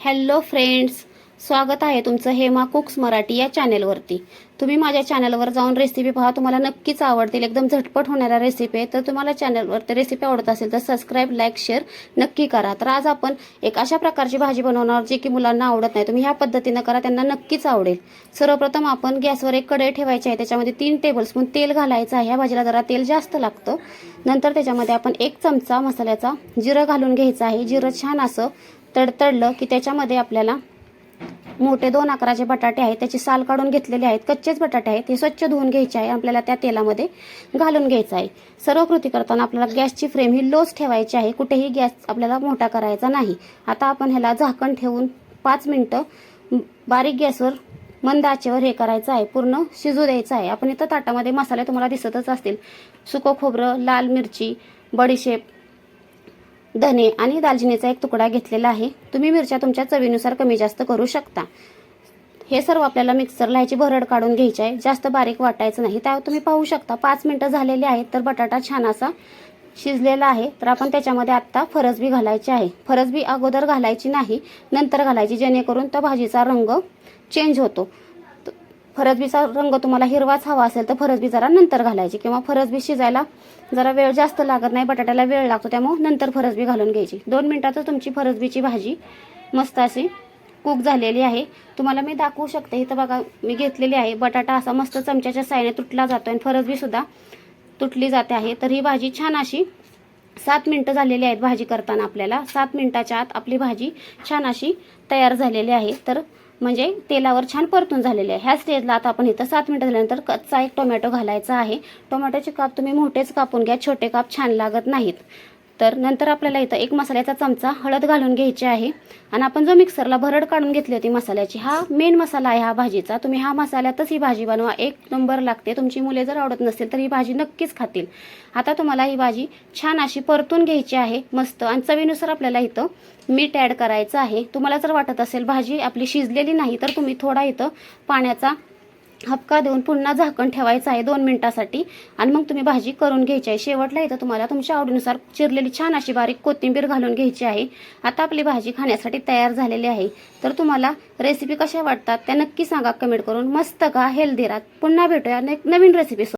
Hello friends स्वागत आहे तुमचं हेमा कुक्स मराठी या चॅनेलवरती. तुम्ही माझ्या चॅनलवर जाऊन रेसिपी पहा तुम्हाला नक्कीच आवडतील. एकदम झटपट होणाऱ्या रेसिपी आहे तर तुम्हाला चॅनलवरती रेसिपी आवडत असेल तर सबस्क्राईब लाईक शेअर नक्की करा. तर आज आपण एक अशा प्रकारची भाजी बनवणार जी की मुलांना आवडत नाही. तुम्ही ह्या पद्धतीनं करा त्यांना नक्कीच आवडेल. सर्वप्रथम आपण गॅसवर एक कढई ठेवायची आहे. त्याच्यामध्ये तीन टेबलस्पून तेल घालायचं आहे. ह्या भाजीला जरा तेल जास्त लागतं. नंतर त्याच्यामध्ये आपण एक चमचा मसाल्याचा जिरं घालून घ्यायचं आहे. जिरं छान असं तडतडलं की त्याच्यामध्ये आपल्याला मोठे दोन आकाराचे बटाटे आहेत त्याची साल काढून घेतलेले आहेत कच्चेच बटाटे आहेत हे स्वच्छ धुवून घ्यायचे आहे आपल्याला त्या तेलामध्ये घालून घ्यायचं आहे. सर्व कृती करताना आपल्याला गॅसची फ्रेम ही लोच ठेवायची आहे कुठेही गॅस आपल्याला मोठा करायचा नाही. आता आपण ह्याला झाकण ठेवून पाच मिनटं बारीक गॅसवर मंद आचेवर हे करायचं आहे पूर्ण शिजू द्यायचं आहे. आपण इथं ताटामध्ये मसाले तुम्हाला दिसतच असतील. सुकं खोबरं लाल मिरची बडीशेप धने आणि दालचिनीचा एक तुकडा घेतलेला आहे. तुम्ही मिरच्या तुमच्या चवीनुसार कमी जास्त करू शकता. हे सर्व आपल्याला मिक्सरला ह्याची भरड काढून घ्यायची आहे. जास्त बारीक वाटायचं नाही. त्यावर तुम्ही पाहू शकता पाच मिनटं झालेली आहेत तर बटाटा छान असा शिजलेला आहे. तर आपण त्याच्यामध्ये आत्ता फरसबी घालायची आहे. फरसबी अगोदर घालायची नाही नंतर घालायची जेणेकरून तो भाजीचा रंग चेंज होतो. फरसबीचा रंग तुम्हाला हिरवाच हवा असेल तर फरसबी जरा नंतर घालायची. किंवा फरसबी शिजायला जरा वेळ जास्त लागत नाही बटाट्याला वेळ लागतो त्यामुळे नंतर फरसबी घालून घ्यायची. दोन मिनटातच तुमची फरसबीची भाजी मस्त अशी कुक झालेली आहे. तुम्हाला मी दाखवू शकते इथं बघा मी घेतलेली आहे. बटाटा असा मस्त चमच्याच्या साईने तुटला जातो आणि फरसबी सुद्धा तुटली जाते आहे. तर ही भाजी छान अशी सात मिनटं झालेली आहेत भाजी करताना आपल्याला. सात मिनटाच्या आत आपली भाजी छान अशी तयार झालेली आहे. तर म्हणजे तेलावर छान परतून झालेले आहे. ह्या स्टेजला आता आपण इथं सात मिनटं झाल्यानंतर कच्चा एक टोमॅटो घालायचा आहे. टोमॅटोचे काप तुम्ही मोठेच कापून घ्या छोटे काप छान लागत नाहीत. तर नंतर आपल्याला इथं एक मसाल्याचा चमचा हळद घालून घ्यायची आहे. आणि आपण जो मिक्सरला भरड काढून घेतली होती मसाल्याची हा मेन मसाला आहे हा भाजीचा. तुम्ही हा मसाल्यातच ही भाजी बनवा. एक नंबर लागते. तुमची मुले जर आवडत नसतील तर ही भाजी नक्कीच खातील. आता तुम्हाला ही भाजी छान अशी परतून घ्यायची आहे मस्त. आणि चवीनुसार आपल्याला इथं मीठ ॲड करायचं आहे. तुम्हाला जर वाटत असेल भाजी आपली शिजलेली नाही तर तुम्ही थोडा इथं पाण्याचा हपका देऊन पुन्हा झाकण ठेवायचं आहे दोन मिनिटासाठी. आणि मग तुम्ही भाजी करून घ्यायची आहे. शेवटला इथं तुम्हाला तुमच्या आवडीनुसार चिरलेली छान अशी बारीक कोथिंबीर घालून घ्यायची आहे. आता आपली भाजी खाण्यासाठी तयार झालेली आहे. तर तुम्हाला रेसिपी कशा वाटतात त्या नक्की सांगा कमेंट करून. मस्त का? हेल्दी राहत. पुन्हा भेटूया नवीन रेसिपी